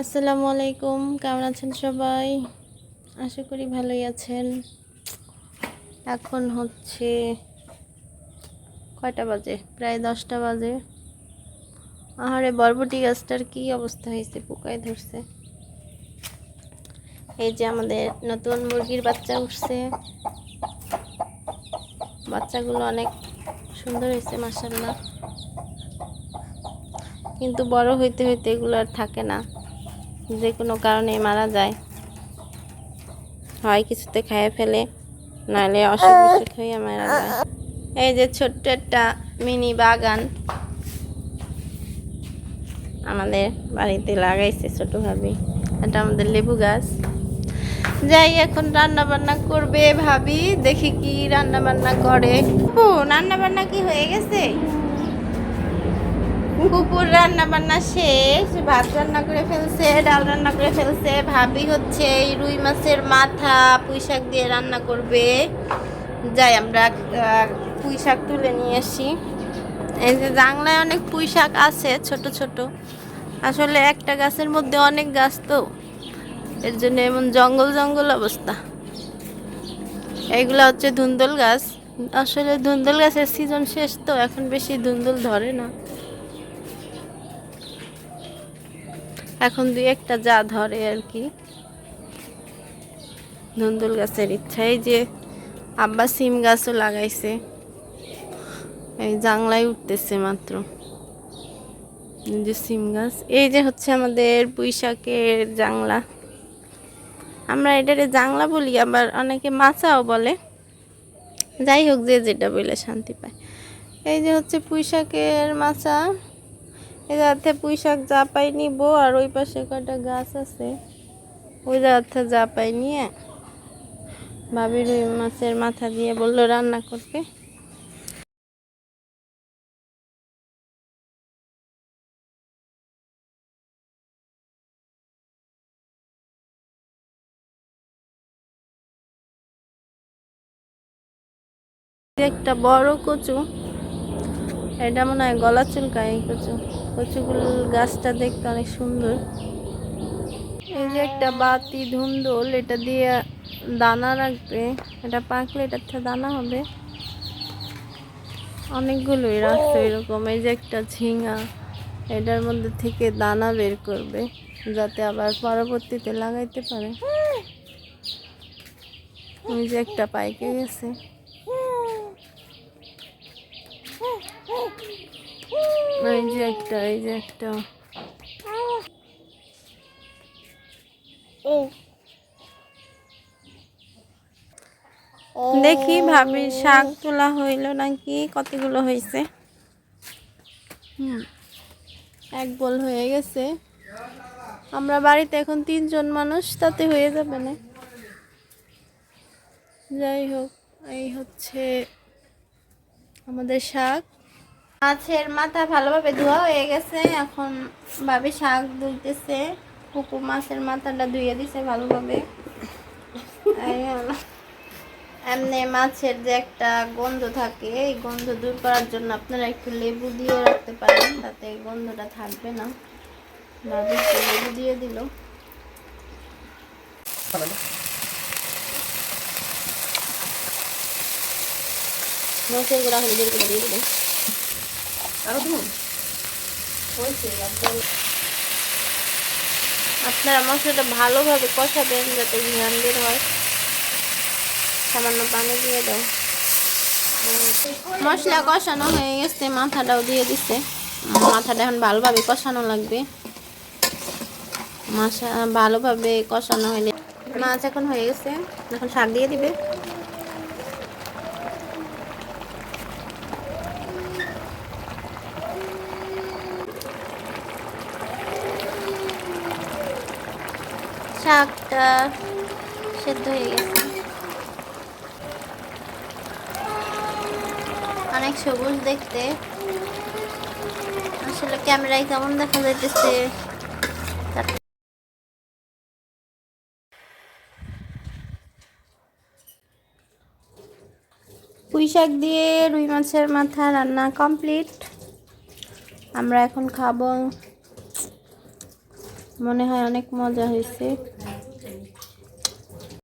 আসসালামু আলাইকুম, কেমন আছেন সবাই? আশা করি ভালোই আছেন। এখন হচ্ছে কয়টা বাজে? প্রায় দশটা বাজে। আহারে, বরবটি গাছটার কি অবস্থা হয়েছে? পোকায় ধরছে। এই যে আমাদের নতুন মুরগির বাচ্চা উঠছে। বাচ্চাগুলো অনেক সুন্দর হয়েছে মাসাল্লাহ কিন্তু বড় হইতে হইতে এগুলো আর থাকে না। যে কোনো কারণে মারা যায়। হয় কিছুতে খেয়ে ফেলে, নাহলে অসুখ বিসুখ হয়ে মারা যায়। এই যে ছোট্ট একটা মিনি বাগান আমাদের বাড়িতে লাগাইছে ছোট ভাবি। এটা আমাদের লেবু গাছ। যাই, এখন রান্না বান্না করবে ভাবি। দেখি কি রান্না বান্না করে। রান্না বান্না কি হয়ে গেছে? কুকুর রান্না বান্না শেষ, ভাত রান্না করে ফেলছে, ডাল রান্না করে ফেলছে, ভাবি হচ্ছে এই রুই মাছের মাথা পুঁই শাক দিয়ে রান্না করবে। যাই, আমরা পুঁই শাক তুলে নিয়ে আসি। এই যে জাংলায় অনেক পুঁই শাক আছে, ছোট ছোট। আসলে একটা গাছের মধ্যে অনেক গাছ তো, এর জন্য এমন জঙ্গল জঙ্গল অবস্থা। এইগুলা হচ্ছে ধুন্দল গাছ। আসলে ধুন্দল গাছের সিজন শেষ তো, এখন বেশি ধুন্দল ধরে না। এখন দুই একটা যা ধরে আর কি। ধুন্দুল গাছের ইচ্ছা। এই যে আব্বা সিম গাছও লাগাইছে। এই জাংলায় উঠতেছে মাত্র। যে সিম গাছ। এই যে হচ্ছে আমাদের পুঁইশাকের জাংলা আমরা এটারে জাংলা বলি, আবার অনেকে মাচাও বলে। যাই হোক, যে যেটা বলে শান্তি পায়। এই যে হচ্ছে পুঁইশাকের মাচা এই জায়গাতে পুঁই শাক যা পাই নিব আর ওই পাশে কয়টা গাছ আছে, ওই জায়গাতে যা পাই নিয়ে ভাবি রুই মাছের মাথা দিয়ে বলল, রান্না করতে? একটা বড় কচু, এটা মনে হয় গলা চুলকায় কচু। কচুগুলো গাছটা দেখতে অনেক সুন্দর। এই যে একটা বাতি ধুন্দল, এটা দিয়ে দানা রাখবে। এটা পাকলে এটার থেকে দানা হবে। অনেকগুলোই রাখছে এরকম। এই যে একটা ঝিঙা, এটার মধ্যে থেকে দানা বের করবে, যাতে আবার পরবর্তীতে লাগাইতে পারে। ওই যে একটা পাইকে গেছে। এই যে একটা, এই যে একটা। দেখি, ভাবি, শাক তোলা হইল নাকি? কতগুলো হয়েছে এক বল হয়ে গেছে। আমরা বাড়িতে এখন তিনজন মানুষ, তাতে হয়ে যাবে না। যাই হোক, এই হচ্ছে আমাদের শাক। মাছের মাথা ভালোভাবে ধোয়া হয়ে গেছে। এখন ভাবি শাক ধুইতেছে। পুকুর মাছের মাথাটা ধুয়ে দিছে ভালোভাবে। এমনি মাছের যে একটা গন্ধ থাকে, এই গন্ধ দূর করার জন্য আপনারা একটু লেবু দিয়ে রাখতে পারেন, তাতে গন্ধটা থাকবে না। ভাবি লেবু দিয়ে দিল। মরিচের গুঁড়া হলুদের দিয়ে আপনারা মশলাটা ভালোভাবে কষাবেন যাতে ঘ্রাণ বের হয়। সামান্য পানি দিয়ে দাও। মশলা কষানো হয়ে গেছে মাথাটাও দিয়ে দিচ্ছে মাথাটা এখন ভালোভাবে কষানো লাগবে। মাছা ভালোভাবে কষানো হলে মাছ এখন হয়ে গেছে এখন শাক দিয়ে দিবে। শাকটা সেদ্ধ হয়ে গেছে। অনেক সবুজ দেখতে। আসলে ক্যামেরায় কেমন দেখা যাইতেছে? পুঁই শাক দিয়ে রুই মাছের মাথা রান্না কমপ্লিট। আমরা এখন খাব। মনে হয় অনেক মজা হয়েছে।